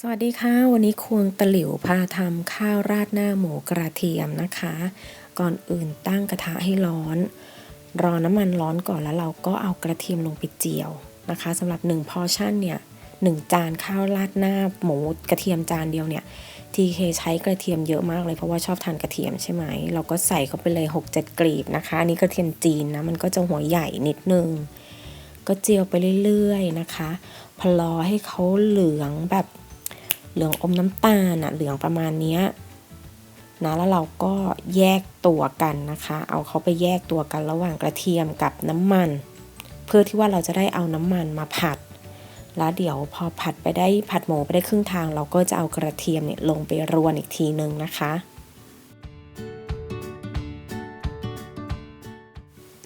สวัสดีค่ะ วันนี้ควงตะหลิวพาทำข้าวราดหน้าหมูกระเทียมนะคะ ก่อนอื่นตั้งกระทะให้ร้อน รอน้ำมันร้อนก่อนแล้วเราก็เอากระเทียมลงไปเจียวนะคะสำหรับ1พอชั่นเนี่ยหนึ่งจานข้าวราดหน้าหมูกระเทียมจานเดียวเนี่ยทีเคใช้กระเทียมเยอะมากเลยเพราะว่าชอบทานกระเทียมใช่ไหม เราก็ใส่เข้าไปเลย 6-7 กลีบนะคะ อันนี้กระเทียมจีนนะมันก็จะหัวใหญ่นิดนึง ก็เจียวไปเรื่อยๆนะคะ พอรอให้เขาเหลืองแบบ เหลืองอมน้ำตาลอะเหลืองประมาณนี้นะแล้วเราก็แยกตัวกันนะคะ เอาเขาไปแยกตัวกันระหว่างกระเทียมกับน้ำมัน เพื่อที่ว่าเราจะได้เอาน้ำมันมาผัด แล้วเดี๋ยวพอผัดไปได้ผัดหมูไปได้ครึ่งทาง เราก็จะเอากระเทียมเนี่ยลงไปรวนอีกทีนึงนะคะ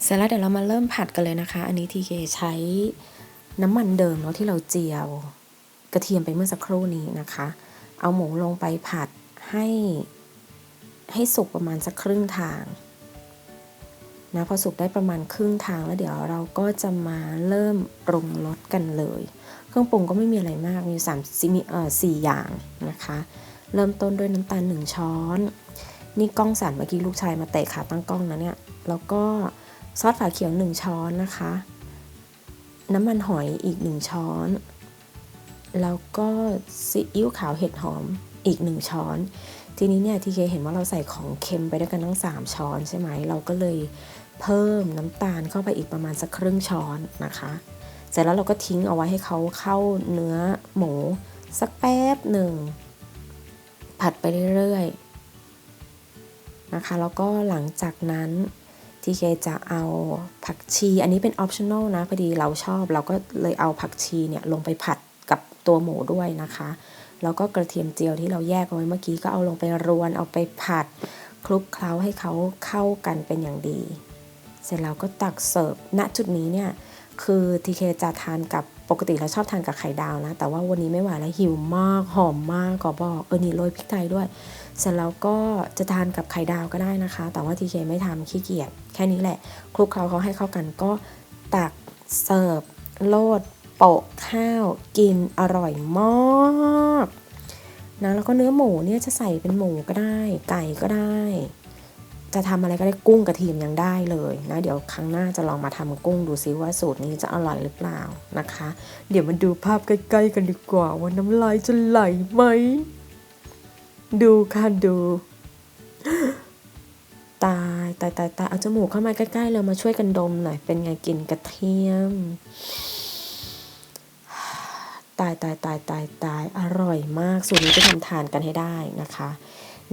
เสร็จแล้วเดี๋ยวเรามาเริ่มผัดกันเลยนะคะ อันนี้ทีเคใช้น้ำมันเดิมเนาะที่เราเจียว กระเทียมไปเมื่อสักครู่นี้นะคะ เอาหมูลงไปผัดให้ให้สุกประมาณสักครึ่งทางนะพอสุกได้ประมาณครึ่งทางแล้วเดี๋ยวเราก็จะมาเริ่มปรุงรสกันเลย เครื่องปรุงก็ไม่มีอะไรมากมีสามมีเอ่อสี่อย่างนะคะ เริ่มต้นด้วยน้ำตาลหนึ่งช้อน นี่กล้องสั่นเมื่อกี้ลูกชายมาเตะขาตั้งกล้องนะเนี่ยแล้วก็ซอสฝาเขียวหนึ่งช้อนนะคะ น้ำมันหอยอีกหนึ่งช้อน แล้วก็ซีอิ๊วขาวเห็ดหอมอีกหนึ่งช้อน ทีนี้เนี่ยทีเคเห็นว่าเราใส่ของเค็มไปด้วยกันทั้ง 3 ช้อนใช่ไหม เราก็เลยเพิ่มน้ำตาลเข้าไปอีกประมาณสักครึ่งช้อนนะคะ เสร็จแล้วเราก็ทิ้งเอาไว้ให้เขาเข้าเนื้อหมูสักแป๊บหนึ่ง ผัดไปเรื่อยๆนะคะ แล้วก็หลังจากนั้นทีเคจะเอาผักชี อันนี้เป็นออปชั่นอลนะพอดีเราชอบ เราก็เลยเอาผักชีเนี่ยลงไปผัด ตัวหมูด้วยนะคะ แล้วก็กระเทียมเจียวที่เราแยกเอาไว้เมื่อกี้ก็เอาลงไปรวนเอาไปผัดคลุกเคล้าให้เขาเข้ากันเป็นอย่างดี เสร็จแล้วก็ตักเสิร์ฟณจุดนี้เนี่ยคือทีเคจะทานกับปกติเราชอบทานกับไข่ดาวนะ แต่ว่าวันนี้ไม่ไหวแล้วหิวมากหอมมากก็บอกเออนี่โรยพริกไทยด้วย เสร็จแล้วก็จะทานกับไข่ดาวก็ได้นะคะ แต่ว่าทีเคไม่ทำขี้เกียจแค่นี้แหละคลุกเคล้าเขาให้เข้ากันก็ตักเสิร์ฟโลดโปะ ข้าวกินอร่อยมากนะแล้วก็เนื้อหมูเนี่ยจะใส่เป็นหมูก็ได้ ไก่ก็ได้ จะทำอะไรก็ได้กุ้งกระเทียมยังได้เลยนะเดี๋ยวครั้งหน้าจะลองมาทำกุ้งดูซิว่าสูตรนี้จะอร่อยหรือเปล่านะคะ เดี๋ยวมาดูภาพใกล้ๆกันดีกว่าว่าน้ำลายจะไหลไหมดูค่ะดูตายตายตายตายเอาจมูกเข้ามาใกล้ๆเลยมาช่วยกันดมหน่อยเป็นไงกินกระเทียม ตายตายตายตายตายอร่อยมากสูตรนี้ไปทำทานกันให้ได้นะคะ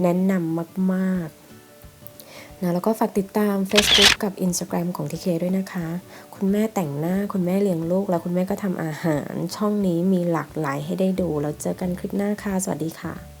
แนะนำมากๆนะแล้วก็ฝากติดตาม Facebook กับ Instagram ของทีเคด้วยนะคะ คุณแม่แต่งหน้าคุณแม่เลี้ยงลูก แล้วคุณแม่ก็ทำอาหารช่องนี้มีหลากหลายให้ได้ดู แล้วเจอกันคลิปหน้าค่ะ สวัสดีค่ะ